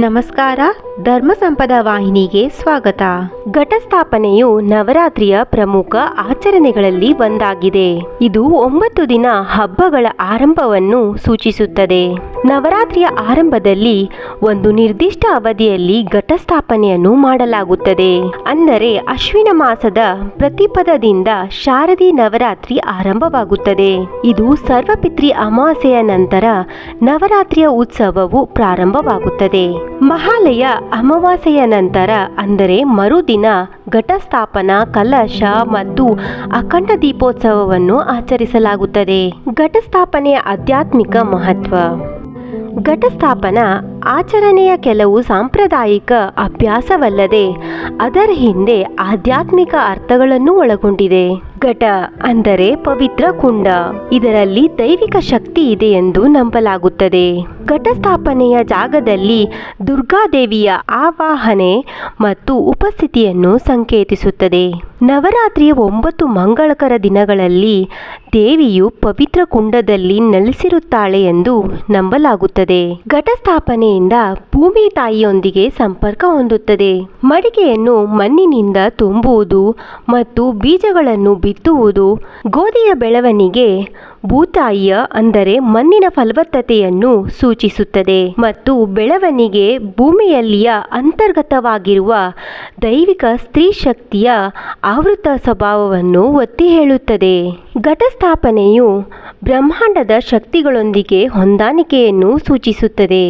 ನಮಸ್ಕಾರ, ಧರ್ಮ ಸಂಪದ ವಾಹಿನಿಗೆ ಸ್ವಾಗತ. ಘಟಸ್ಥಾಪನೆಯು ನವರಾತ್ರಿಯ ಪ್ರಮುಖ ಆಚರಣೆಗಳಲ್ಲಿ ಒಂದಾಗಿದೆ. ಇದು ಒಂಬತ್ತು ದಿನ ಹಬ್ಬಗಳ ಆರಂಭವನ್ನು ಸೂಚಿಸುತ್ತದೆ. ನವರಾತ್ರಿಯ ಆರಂಭದಲ್ಲಿ ಒಂದು ನಿರ್ದಿಷ್ಟ ಅವಧಿಯಲ್ಲಿ ಘಟಸ್ಥಾಪನೆಯನ್ನು ಮಾಡಲಾಗುತ್ತದೆ. ಅಂದರೆ ಅಶ್ವಿನ ಮಾಸದ ಪ್ರತಿಪದದಿಂದ ಶಾರದಿ ನವರಾತ್ರಿ ಆರಂಭವಾಗುತ್ತದೆ. ಇದು ಸರ್ವಪಿತ್ರಿ ಅಮಾವಾಸ್ಯೆಯ ನಂತರ ನವರಾತ್ರಿಯ ಉತ್ಸವವು ಪ್ರಾರಂಭವಾಗುತ್ತದೆ. ಮಹಾಲಯ ಅಮಾವಾಸ್ಯೆಯ ನಂತರ, ಅಂದರೆ ಮರುದಿನ, ಘಟಸ್ಥಾಪನಾ ಕಲಶ ಮತ್ತು ಅಖಂಡ ದೀಪೋತ್ಸವವನ್ನು ಆಚರಿಸಲಾಗುತ್ತದೆ. ಘಟಸ್ಥಾಪನೆಯ ಆಧ್ಯಾತ್ಮಿಕ ಮಹತ್ವ. ಘಟಸ್ಥಾಪನ ಆಚರಣೆಯ ಕೆಲವು ಸಾಂಪ್ರದಾಯಿಕ ಅಭ್ಯಾಸವಲ್ಲದೆ ಅದರ ಹಿಂದೆ ಆಧ್ಯಾತ್ಮಿಕ ಅರ್ಥಗಳನ್ನು ಒಳಗೊಂಡಿದೆ. ಘಟ ಅಂದರೆ ಪವಿತ್ರ ಕುಂಡ. ಇದರಲ್ಲಿ ದೈವಿಕ ಶಕ್ತಿ ಇದೆ ಎಂದು ನಂಬಲಾಗುತ್ತದೆ. ಘಟಸ್ಥಾಪನೆಯ ಜಾಗದಲ್ಲಿ ದುರ್ಗಾದೇವಿಯ ಆವಾಹನೆ ಮತ್ತು ಉಪಸ್ಥಿತಿಯನ್ನು ಸಂಕೇತಿಸುತ್ತದೆ. ನವರಾತ್ರಿಯ ಒಂಬತ್ತು ಮಂಗಳಕರ ದಿನಗಳಲ್ಲಿ ದೇವಿಯು ಪವಿತ್ರ ಕುಂಡದಲ್ಲಿ ನೆಲೆಸಿರುತ್ತಾಳೆ ಎಂದು ನಂಬಲಾಗುತ್ತದೆ. ಘಟಸ್ಥಾಪನೆಯಿಂದ ಭೂಮಿ ತಾಯಿಯೊಂದಿಗೆ ಸಂಪರ್ಕ ಹೊಂದುತ್ತದೆ. ಮಡಿಕೆಯನ್ನು ಮಣ್ಣಿನಿಂದ ತುಂಬುವುದು ಮತ್ತು ಬೀಜಗಳನ್ನು ಬಿತ್ತುವುದು ಗೋಧಿಯ ಬೆಳವಣಿಗೆ ಭೂತಾಯಿಯ ಅಂದರೆ ಮಣ್ಣಿನ ಫಲವತ್ತತೆಯನ್ನು ಸೂಚಿಸುತ್ತದೆ ಮತ್ತು ಬೆಳವಣಿಗೆ ಭೂಮಿಯಲ್ಲಿಯ ಅಂತರ್ಗತವಾಗಿರುವ ದೈವಿಕ ಸ್ತ್ರೀ ಶಕ್ತಿಯ ಆವೃತ ಸ್ವಭಾವವನ್ನು ಒತ್ತಿ ಹೇಳುತ್ತದೆ. ಘಟಸ್ಥಾಪನೆಯು ಬ್ರಹ್ಮಾಂಡದ ಶಕ್ತಿಗಳೊಂದಿಗೆ ಹೊಂದಾಣಿಕೆಯನ್ನು ಸೂಚಿಸುತ್ತದೆ.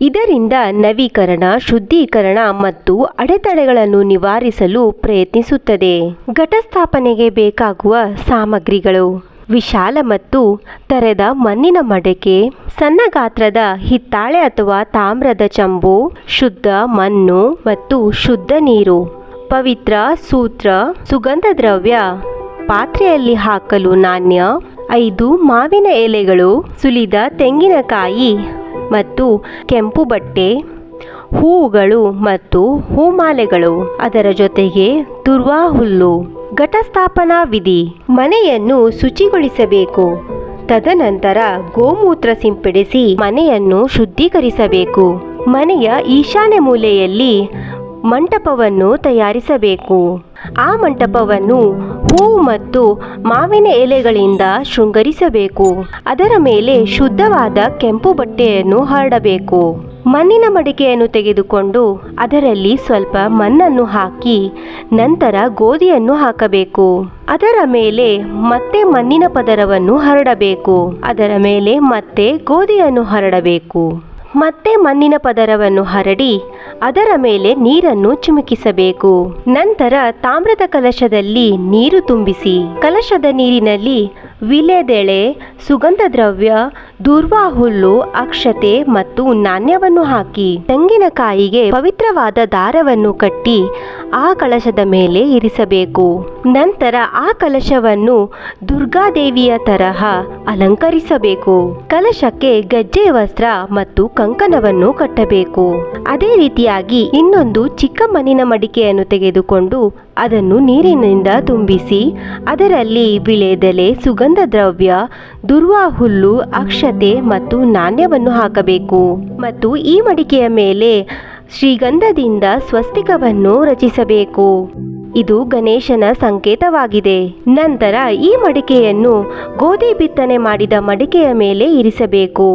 ಇದರಿಂದ ನವೀಕರಣ, ಶುದ್ಧೀಕರಣ ಮತ್ತು ಅಡೆತಡೆಗಳನ್ನು ನಿವಾರಿಸಲು ಪ್ರಯತ್ನಿಸುತ್ತದೆ. ಘಟಸ್ಥಾಪನೆಗೆ ಬೇಕಾಗುವ ಸಾಮಗ್ರಿಗಳು ವಿಶಾಲ ಮತ್ತು ತೆರೆದ ಮಣ್ಣಿನ ಮಡಕೆ, ಸಣ್ಣ ಗಾತ್ರದ ಹಿತ್ತಾಳೆ ಅಥವಾ ತಾಮ್ರದ ಚಂಬು, ಶುದ್ಧ ಮಣ್ಣು ಮತ್ತು ಶುದ್ಧ ನೀರು, ಪವಿತ್ರ ಸೂತ್ರ, ಸುಗಂಧ ದ್ರವ್ಯ, ಪಾತ್ರೆಯಲ್ಲಿ ಹಾಕಲು ನಾಣ್ಯ, ಐದು ಮಾವಿನ ಎಲೆಗಳು, ಸುಲಿದ ತೆಂಗಿನಕಾಯಿ ಮತ್ತು ಕೆಂಪು ಬಟ್ಟೆ ಹೂವುಗಳು ಮತ್ತು ಹೂಮಾಲೆಗಳು. ಅದರ ಜೊತೆಗೆ ದುರ್ವಾ ಹುಲ್ಲು ಘಟಸ್ಥಾಪನಾ ವಿಧಿ. ಮನೆಯನ್ನು ಶುಚಿಗೊಳಿಸಬೇಕು. ತದನಂತರ ಗೋಮೂತ್ರ ಸಿಂಪಡಿಸಿ ಮನೆಯನ್ನು ಶುದ್ಧೀಕರಿಸಬೇಕು. ಮನೆಯ ಈಶಾನ್ಯ ಮೂಲೆಯಲ್ಲಿ ಮಂಟಪವನ್ನು ತಯಾರಿಸಬೇಕು. ಆ ಮಂಟಪವನ್ನು ಹೂವು ಮತ್ತು ಮಾವಿನ ಎಲೆಗಳಿಂದ ಶೃಂಗರಿಸಬೇಕು. ಅದರ ಮೇಲೆ ಶುದ್ಧವಾದ ಕೆಂಪು ಬಟ್ಟೆಯನ್ನು ಹರಡಬೇಕು ಮಣ್ಣಿನ ಮಡಿಕೆಯನ್ನು ತೆಗೆದುಕೊಂಡು ಅದರಲ್ಲಿ ಸ್ವಲ್ಪ ಮಣ್ಣನ್ನು ಹಾಕಿ ನಂತರ ಗೋಧಿಯನ್ನು ಹಾಕಬೇಕು. ಅದರ ಮೇಲೆ ಮತ್ತೆ ಮಣ್ಣಿನ ಪದರವನ್ನು ಹರಡಬೇಕು. ಅದರ ಮೇಲೆ ಮತ್ತೆ ಗೋಧಿಯನ್ನು ಹರಡಬೇಕು. ಮತ್ತೆ ಮಣ್ಣಿನ ಪದರವನ್ನು ಹರಡಿ ಅದರ ಮೇಲೆ ನೀರನ್ನು ಚಿಮುಕಿಸಬೇಕು. ನಂತರ ತಾಮ್ರದ ಕಲಶದಲ್ಲಿ ನೀರು ತುಂಬಿಸಿ. ಕಲಶದ ನೀರಿನಲ್ಲಿ ವಿಲೆದೆಳೆ ಸುಗಂಧ ದ್ರವ್ಯ ದೂರ್ವಾ ಹುಲ್ಲು, ಅಕ್ಷತೆ ಮತ್ತು ನಾಣ್ಯವನ್ನು ಹಾಕಿ. ತೆಂಗಿನಕಾಯಿಗೆ ಪವಿತ್ರವಾದ ದಾರವನ್ನು ಕಟ್ಟಿ ಆ ಕಲಶದ ಮೇಲೆ ಇರಿಸಬೇಕು. ನಂತರ ಆ ಕಲಶವನ್ನು ದುರ್ಗಾದೇವಿಯ ತರಹ ಅಲಂಕರಿಸಬೇಕು. ಕಲಶಕ್ಕೆ ಗಜ್ಜೆ ವಸ್ತ್ರ ಮತ್ತು ಕಂಕಣವನ್ನು ಕಟ್ಟಬೇಕು. ಅದೇ ರೀತಿಯಾಗಿ ಇನ್ನೊಂದು ಚಿಕ್ಕ ಮಣ್ಣಿನ ಮಡಿಕೆಯನ್ನು ತೆಗೆದುಕೊಂಡು ಅದನ್ನು ನೀರಿನಿಂದ ತುಂಬಿಸಿ, ಅದರಲ್ಲಿ ವಿಳೆದೆಲೆ ಸುಗಂಧ ದ್ರವ್ಯ, ದುರ್ವಾ ಹುಲ್ಲು, ಅಕ್ಷತೆ ಮತ್ತು ನಾಣ್ಯವನ್ನು ಹಾಕಬೇಕು. ಮತ್ತು ಈ ಮಡಿಕೆಯ ಮೇಲೆ ಶ್ರೀಗಂಧದಿಂದ ಸ್ವಸ್ತಿಕವನ್ನು ರಚಿಸಬೇಕು. ಇದು ಗಣೇಶನ ಸಂಕೇತವಾಗಿದೆ. ನಂತರ ಈ ಮಡಿಕೆಯನ್ನು ಗೋಧಿ ಬಿತ್ತನೆ ಮಾಡಿದ ಮಡಿಕೆಯ ಮೇಲೆ ಇರಿಸಬೇಕು.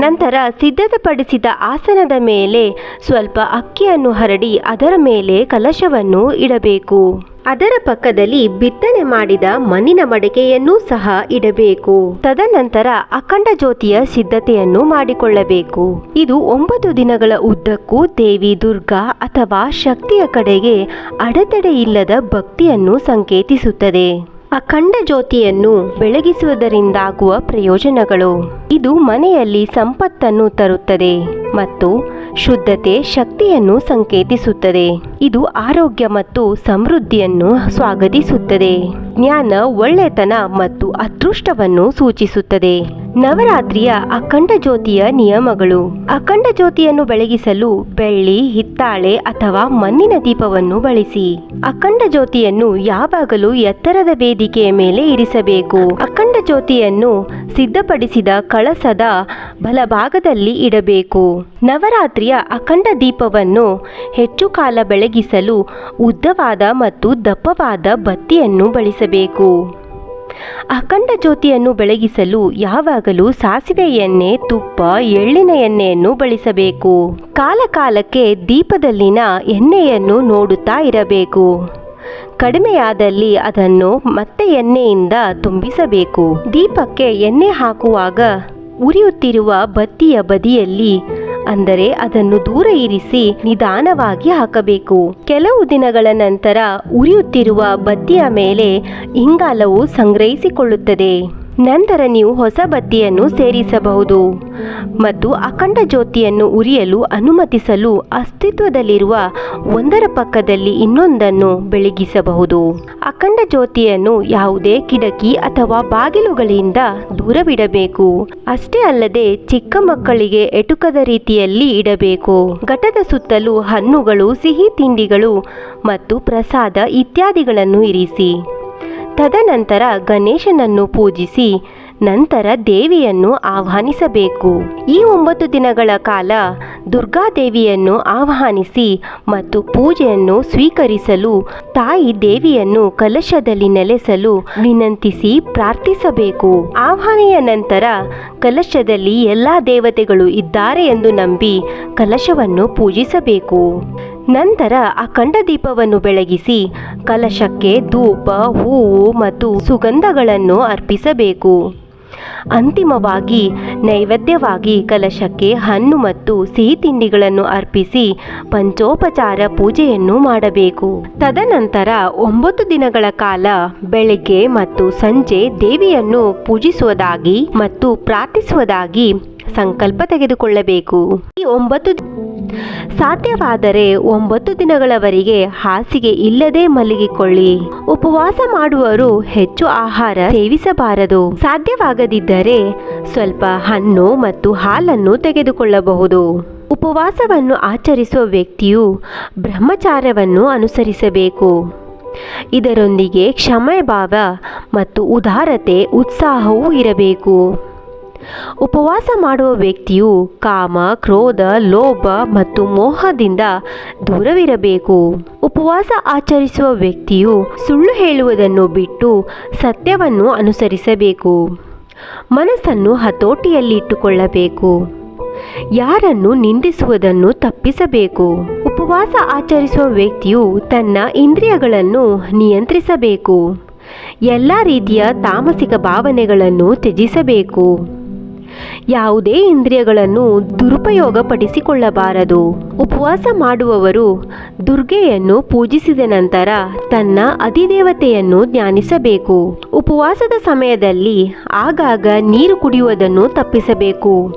ನಂತರ ಸಿದ್ಧತಪಡಿಸಿದ ಆಸನದ ಮೇಲೆ ಸ್ವಲ್ಪ ಅಕ್ಕಿಯನ್ನು ಹರಡಿ ಅದರ ಮೇಲೆ ಕಲಶವನ್ನು ಇಡಬೇಕು. ಅದರ ಪಕ್ಕದಲ್ಲಿ ಬಿತ್ತನೆ ಮಾಡಿದ ಮಣ್ಣಿನ ಮಡಿಕೆಯನ್ನೂ ಸಹ ಇಡಬೇಕು. ತದನಂತರ ಅಖಂಡ ಜ್ಯೋತಿಯ ಸಿದ್ಧತೆಯನ್ನು ಮಾಡಿಕೊಳ್ಳಬೇಕು. ಇದು ಒಂಬತ್ತು ದಿನಗಳ ಉದ್ದಕ್ಕೂ ದೇವಿ, ದುರ್ಗಾ ಅಥವಾ ಶಕ್ತಿಯ ಕಡೆಗೆ ಅಡೆತಡೆ ಇಲ್ಲದ ಭಕ್ತಿಯನ್ನು ಸಂಕೇತಿಸುತ್ತದೆ. ಅಖಂಡ ಜ್ಯೋತಿಯನ್ನು ಬೆಳಗಿಸುವುದರಿಂದಾಗುವ ಪ್ರಯೋಜನಗಳು. ಇದು ಮನೆಯಲ್ಲಿ ಸಂಪತ್ತನ್ನು ತರುತ್ತದೆ ಮತ್ತು ಶುದ್ಧತೆ ಶಕ್ತಿಯನ್ನು ಸಂಕೇತಿಸುತ್ತದೆ. ಇದು ಆರೋಗ್ಯ ಮತ್ತು ಸಮೃದ್ಧಿಯನ್ನು ಸ್ವಾಗತಿಸುತ್ತದೆ. ಜ್ಞಾನ ಒಳ್ಳೆತನ ಮತ್ತು ಅದೃಷ್ಟವನ್ನು ಸೂಚಿಸುತ್ತದೆ. ನವರಾತ್ರಿಯ ಅಖಂಡ ಜ್ಯೋತಿಯ ನಿಯಮಗಳು. ಅಖಂಡ ಜ್ಯೋತಿಯನ್ನು ಬೆಳಗಿಸಲು ಬೆಳ್ಳಿ, ಹಿತ್ತಾಳೆ ಅಥವಾ ಮಣ್ಣಿನ ದೀಪವನ್ನು ಬಳಸಿ. ಅಖಂಡ ಜ್ಯೋತಿಯನ್ನು ಯಾವಾಗಲೂ ಎತ್ತರದ ವೇದಿಕೆಯ ಮೇಲೆ ಇರಿಸಬೇಕು. ಅಖಂಡ ಜ್ಯೋತಿಯನ್ನು ಸಿದ್ಧಪಡಿಸಿದ ಕಳಸದ ಬಲಭಾಗದಲ್ಲಿ ಇಡಬೇಕು. ನವರಾತ್ರಿಯ ಅಖಂಡ ದೀಪವನ್ನು ಹೆಚ್ಚು ಕಾಲ ಬೆಳಗಿಸಲು ಉದ್ದವಾದ ಮತ್ತು ದಪ್ಪವಾದ ಬತ್ತಿಯನ್ನು ಬಳಸಬೇಕು. ಅಖಂಡ ಜ್ಯೋತಿಯನ್ನು ಬೆಳಗಿಸಲು ಯಾವಾಗಲೂ ಸಾಸಿವೆ ಎಣ್ಣೆ, ತುಪ್ಪ, ಎಳ್ಳಿನ ಎಣ್ಣೆಯನ್ನು ಬಳಸಬೇಕು. ಕಾಲಕಾಲಕ್ಕೆ ದೀಪದಲ್ಲಿನ ಎಣ್ಣೆಯನ್ನು ನೋಡುತ್ತಾ ಇರಬೇಕು. ಕಡಿಮೆಯಾದಲ್ಲಿ ಅದನ್ನು ಮತ್ತೆ ಎಣ್ಣೆಯಿಂದ ತುಂಬಿಸಬೇಕು. ದೀಪಕ್ಕೆ ಎಣ್ಣೆ ಹಾಕುವಾಗ ಉರಿಯುತ್ತಿರುವ ಬತ್ತಿಯ ಬದಿಯಲ್ಲಿ ಅಂದರೆ ಅದನ್ನು ದೂರ ಇರಿಸಿ ನಿಧಾನವಾಗಿ ಹಾಕಬೇಕು. ಕೆಲವು ದಿನಗಳ ನಂತರ ಉರಿಯುತ್ತಿರುವ ಬತ್ತಿಯ ಮೇಲೆ ಇಂಗಾಲವು ಸಂಗ್ರಹಿಸಿಕೊಳ್ಳುತ್ತದೆ. ನಂತರ ನೀವು ಹೊಸ ಬತ್ತಿಯನ್ನು ಸೇರಿಸಬಹುದು ಮತ್ತು ಅಖಂಡ ಜ್ಯೋತಿಯನ್ನು ಉರಿಯಲು ಅನುಮತಿಸಲು ಅಸ್ತಿತ್ವದಲ್ಲಿರುವ ಒಂದರ ಪಕ್ಕದಲ್ಲಿ ಇನ್ನೊಂದನ್ನು ಬೆಳಗಿಸಬಹುದು. ಅಖಂಡ ಜ್ಯೋತಿಯನ್ನು ಯಾವುದೇ ಕಿಟಕಿ ಅಥವಾ ಬಾಗಿಲುಗಳಿಂದ ದೂರವಿಡಬೇಕು. ಅಷ್ಟೇ ಅಲ್ಲದೆ ಚಿಕ್ಕ ಮಕ್ಕಳಿಗೆ ಎಟುಕದ ರೀತಿಯಲ್ಲಿ ಇಡಬೇಕು. ಘಟದ ಸುತ್ತಲೂ ಹಣ್ಣುಗಳು, ಸಿಹಿ ತಿಂಡಿಗಳು ಮತ್ತು ಪ್ರಸಾದ ಇತ್ಯಾದಿಗಳನ್ನು ಇರಿಸಿ. ತದನಂತರ ಗಣೇಶನನ್ನು ಪೂಜಿಸಿ ನಂತರ ದೇವಿಯನ್ನು ಆಹ್ವಾನಿಸಬೇಕು. ಈ ಒಂಬತ್ತು ದಿನಗಳ ಕಾಲ ದುರ್ಗಾದೇವಿಯನ್ನು ಆಹ್ವಾನಿಸಿ ಮತ್ತು ಪೂಜೆಯನ್ನು ಸ್ವೀಕರಿಸಲು ತಾಯಿ ದೇವಿಯನ್ನು ಕಲಶದಲ್ಲಿ ನೆಲೆಸಲು ವಿನಂತಿಸಿ ಪ್ರಾರ್ಥಿಸಬೇಕು. ಆಹ್ವಾನೆಯ ನಂತರ ಕಲಶದಲ್ಲಿ ಎಲ್ಲ ದೇವತೆಗಳು ಇದ್ದಾರೆ ಎಂದು ನಂಬಿ ಕಲಶವನ್ನು ಪೂಜಿಸಬೇಕು. ನಂತರ ಅಖಂಡ ದೀಪವನ್ನು ಬೆಳಗಿಸಿ ಕಲಶಕ್ಕೆ ಧೂಪ, ಹೂವು ಮತ್ತು ಸುಗಂಧಗಳನ್ನು ಅರ್ಪಿಸಬೇಕು. ಅಂತಿಮವಾಗಿ ನೈವೇದ್ಯವಾಗಿ ಕಲಶಕ್ಕೆ ಹಣ್ಣು ಮತ್ತು ಸಿಹಿ ತಿಂಡಿಗಳನ್ನು ಅರ್ಪಿಸಿ ಪಂಚೋಪಚಾರ ಪೂಜೆಯನ್ನು ಮಾಡಬೇಕು. ತದನಂತರ ಒಂಬತ್ತು ದಿನಗಳ ಕಾಲ ಬೆಳಗ್ಗೆ ಮತ್ತು ಸಂಜೆ ದೇವಿಯನ್ನು ಪೂಜಿಸುವುದಾಗಿ ಮತ್ತು ಪ್ರಾರ್ಥಿಸುವುದಾಗಿ ಸಂಕಲ್ಪ ತೆಗೆದುಕೊಳ್ಳಬೇಕು. ಈ ಒಂಬತ್ತು ಸಾಧ್ಯವಾದರೆ ಒಂಬತ್ತು ದಿನಗಳವರೆಗೆ ಹಾಸಿಗೆ ಇಲ್ಲದೆ ಮಲಗಿಕೊಳ್ಳಿ. ಉಪವಾಸ ಮಾಡುವವರು ಹೆಚ್ಚು ಆಹಾರ ಸೇವಿಸಬಾರದು. ಸಾಧ್ಯವಾಗದಿದ್ದರೆ ಸ್ವಲ್ಪ ಹಣ್ಣು ಮತ್ತು ಹಾಲನ್ನು ತೆಗೆದುಕೊಳ್ಳಬಹುದು. ಉಪವಾಸವನ್ನು ಆಚರಿಸುವ ವ್ಯಕ್ತಿಯು ಬ್ರಹ್ಮಚಾರ್ಯವನ್ನು ಅನುಸರಿಸಬೇಕು. ಇದರೊಂದಿಗೆ ಕ್ಷಮೆಭಾವ ಮತ್ತು ಉದಾರತೆ, ಉತ್ಸಾಹವೂ ಇರಬೇಕು. ಉಪವಾಸ ಮಾಡುವ ವ್ಯಕ್ತಿಯು ಕಾಮ, ಕ್ರೋಧ, ಲೋಭ ಮತ್ತು ಮೋಹದಿಂದ ದೂರವಿರಬೇಕು. ಉಪವಾಸ ಆಚರಿಸುವ ವ್ಯಕ್ತಿಯು ಸುಳ್ಳು ಹೇಳುವುದನ್ನು ಬಿಟ್ಟು ಸತ್ಯವನ್ನು ಅನುಸರಿಸಬೇಕು. ಮನಸ್ಸನ್ನು ಹತೋಟಿಯಲ್ಲಿಟ್ಟುಕೊಳ್ಳಬೇಕು. ಯಾರನ್ನು ನಿಂದಿಸುವುದನ್ನು ತಪ್ಪಿಸಬೇಕು. ಉಪವಾಸ ಆಚರಿಸುವ ವ್ಯಕ್ತಿಯು ತನ್ನ ಇಂದ್ರಿಯಗಳನ್ನು ನಿಯಂತ್ರಿಸಬೇಕು. ಎಲ್ಲ ರೀತಿಯ ತಾಮಸಿಕ ಭಾವನೆಗಳನ್ನು ತ್ಯಜಿಸಬೇಕು. ಯಾವುದೇ ಇಂದ್ರಿಯಗಳನ್ನು ದುರುಪಯೋಗಪಡಿಸಿಕೊಳ್ಳಬಾರದು. ಉಪವಾಸ ಮಾಡುವವರು ದುರ್ಗೆಯನ್ನು ಪೂಜಿಸಿದ ನಂತರ ತನ್ನ ಅಧಿದೇವತೆಯನ್ನು ಧ್ಯಾನಿಸಬೇಕು. ಉಪವಾಸದ ಸಮಯದಲ್ಲಿ ಆಗಾಗ ನೀರು ಕುಡಿಯುವುದನ್ನು ತಪ್ಪಿಸಬೇಕು.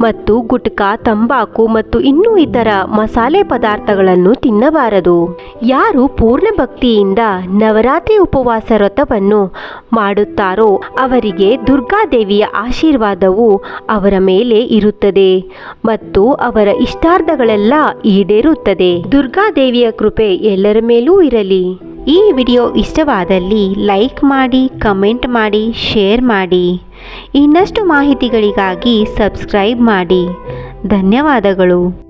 ಮತ್ತು ಗುಟ್ಕಾ, ತಂಬಾಕು ಮತ್ತು ಇನ್ನೂ ಇತರ ಮಸಾಲೆ ಪದಾರ್ಥಗಳನ್ನು ತಿನ್ನಬಾರದು. ಯಾರು ಪೂರ್ಣ ಭಕ್ತಿಯಿಂದ ನವರಾತ್ರಿ ಉಪವಾಸ ವ್ರತವನ್ನು ಮಾಡುತ್ತಾರೋ ಅವರಿಗೆ ದುರ್ಗಾದೇವಿಯ ಆಶೀರ್ವಾದವು ಅವರ ಮೇಲೆ ಇರುತ್ತದೆ ಮತ್ತು ಅವರ ಇಷ್ಟಾರ್ಥಗಳೆಲ್ಲ ಈಡೇರುತ್ತದೆ. ದುರ್ಗಾದೇವಿಯ ಕೃಪೆ ಎಲ್ಲರ ಮೇಲೂ ಇರಲಿ. ಈ ವಿಡಿಯೋ ಇಷ್ಟವಾದಲ್ಲಿ ಲೈಕ್ ಮಾಡಿ, ಕಮೆಂಟ್ ಮಾಡಿ, ಶೇರ್ ಮಾಡಿ. ಇನ್ನಷ್ಟು ಮಾಹಿತಿಗಳಿಗಾಗಿ ಸಬ್ಸ್ಕ್ರೈಬ್ ಮಾಡಿ. ಧನ್ಯವಾದಗಳು.